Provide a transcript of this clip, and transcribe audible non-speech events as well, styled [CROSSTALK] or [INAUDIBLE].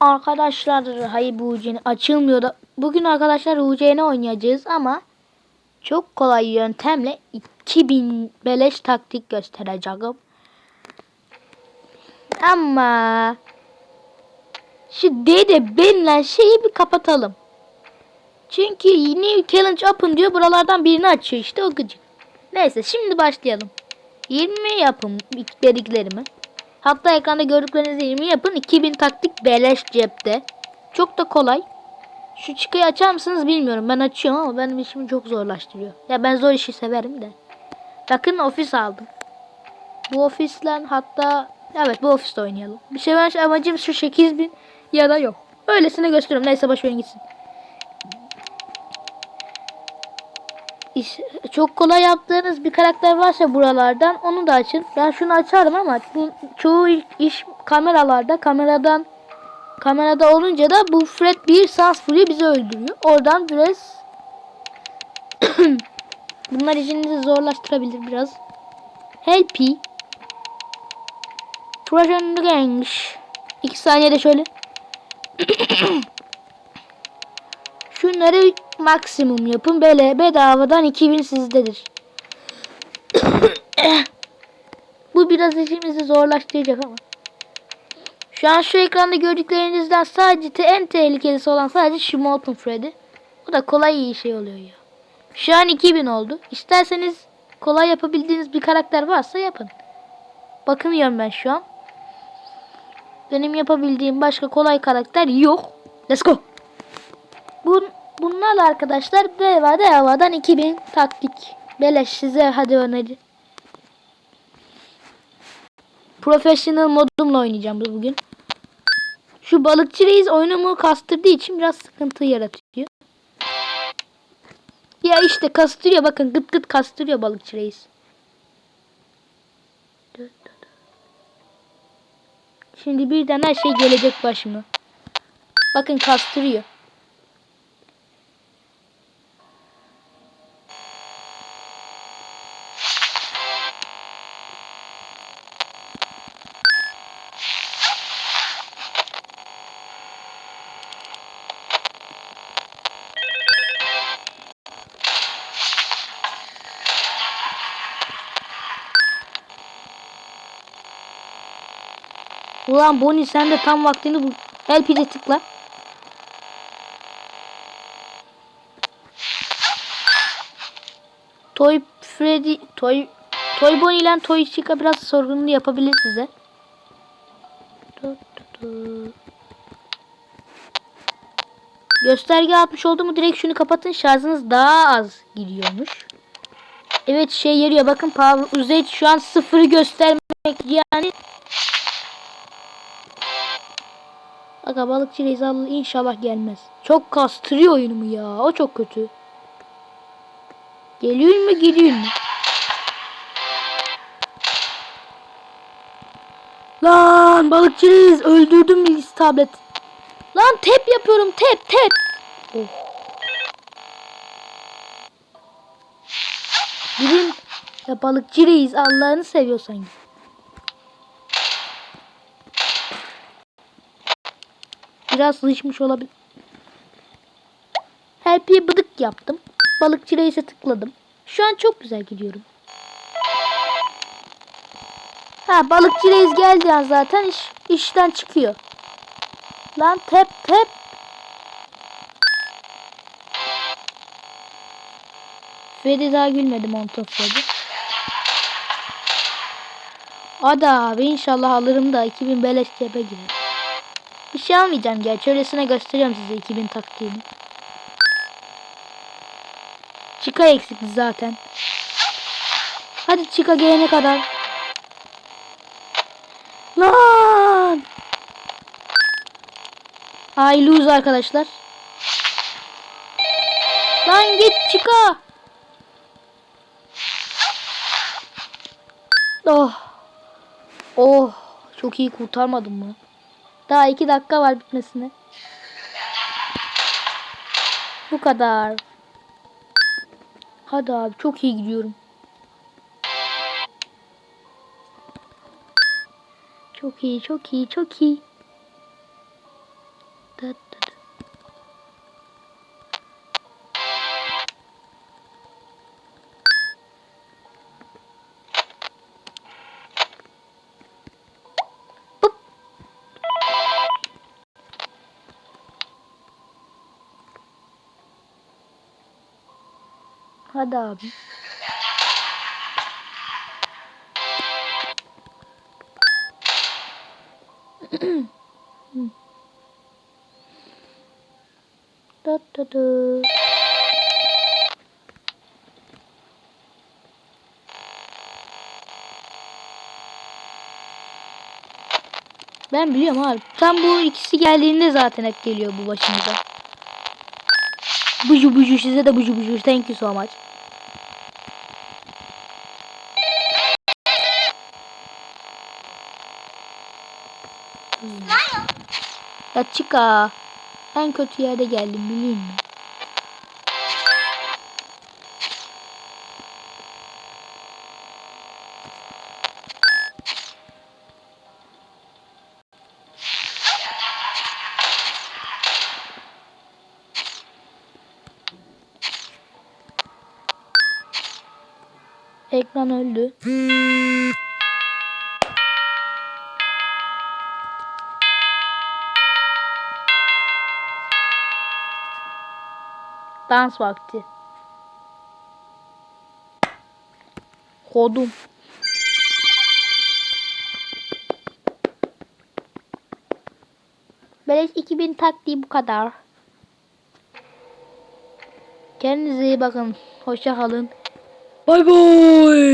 Arkadaşlar hayır bu UC'ni açılmıyor da. Bugün arkadaşlar UC'ni oynayacağız ama çok kolay yöntemle 2000 beleş taktik göstereceğim. Ama şu dede benle şeyi bir kapatalım. Çünkü yeni challenge open diyor buralardan birini açıyor işte o gıcık. Neyse şimdi başlayalım. 20 yapın dediklerimi. Hatta ekranda gördüklerinizi 20 yapın. 2000 taktik beleş cepte. Çok da kolay. Şu çıkayı açar mısınız bilmiyorum. Ben açıyorum ama benim işimi çok zorlaştırıyor. Ya ben zor işi severim de. Bakın ofis aldım. Bu ofisle hatta evet bu ofiste oynayalım. Bir şey ben amacım şu 8000 ya da yok. Öylesine gösteriyorum. Neyse boş verin gitsin. İş, çok kolay yaptığınız bir karakter varsa buralardan onu da açın. Ben şunu açarım ama bu çoğu iş kameralarda kameradan kamerada olunca da bu Fred bir sans vuruyor bizi öldürüyor. Oradan biraz [COUGHS] bunlar işinizi zorlaştırabilir biraz. Helpy Trojan Gang 2 saniyede şöyle [COUGHS] Şunları maksimum yapın. Böyle bedavadan 2000 sizdedir. [COUGHS] Bu biraz işimizi zorlaştıracak ama. Şu an şu ekranda gördüklerinizden sadece en tehlikelisi olan sadece şu Freddy. O da kolay iyi şey oluyor ya. Şu an 2000 oldu. İsterseniz kolay yapabildiğiniz bir karakter varsa yapın. Bakınıyorum ben şu an. Benim yapabildiğim başka kolay karakter yok. Let's go. Bunlarla arkadaşlar deva devadan 2000 taktik. Beleş size hadi öneri. Professional modumla oynayacağım bugün. Şu balıkçı reis oyunumu kastırdığı için biraz sıkıntı yaratıyor. Ya işte kastırıyor bakın gıt gıt kastırıyor balıkçı reis. Şimdi birden her şey gelecek başıma. Bakın kastırıyor. Ulan Bonnie sen de tam vaktini bul. LP'de tıkla. Toy Freddy Toy Toy Bonnie ile Toy Chica biraz sorgunlu yapabilir size. Gösterge atmış oldu mu direkt şunu kapatın şarjınız daha az gidiyormuş. Evet şey yarıyor bakın power usage şu an sıfırı göstermek yani Aga balıkçı Rezalı inşallah gelmez. Çok kastırıyor oyunumu ya. O çok kötü. Geliyor mu geliyor mu? Lan balıkçı reis öldürdüm Liz tablet. Lan tep yapıyorum tep tep. Oh. Gidin ya balıkçı reis Allah'ını seviyorsan. Biraz sıçmış olabilir. Help'ye bıdık yaptım. Balıkçı reise tıkladım. Şu an çok güzel gidiyorum. Ha balıkçı reis geldi ya zaten iş işten çıkıyor. Lan tep tep. Freddy daha gülmedi monton Freddy. Hadi abi inşallah alırım da 2000 beleş cebe girer. Bir şey almayacağım gerçi. Öylesine gösteriyorum size 2000 taktiğini. Chica eksikti zaten. Hadi Chica gelene kadar. Lan! I lose arkadaşlar. Lan git Chica. Oh. Oh. Çok iyi kurtarmadım mı? Daha iki dakika var bitmesine. Bu kadar. Hadi abi çok iyi gidiyorum. Çok iyi çok iyi çok iyi. Hadi abi. da da da. Ben biliyorum abi. Tam bu ikisi geldiğinde zaten hep geliyor bu başımıza. Buju buju size de buju buju. Thank you so much. Ya çıka. En kötü yerde geldim bileyim mi? Ekran öldü. Dans vakti. Kodum. Beleş 2000 taktiği bu kadar. Kendinize iyi bakın. Hoşça kalın. Bay bay.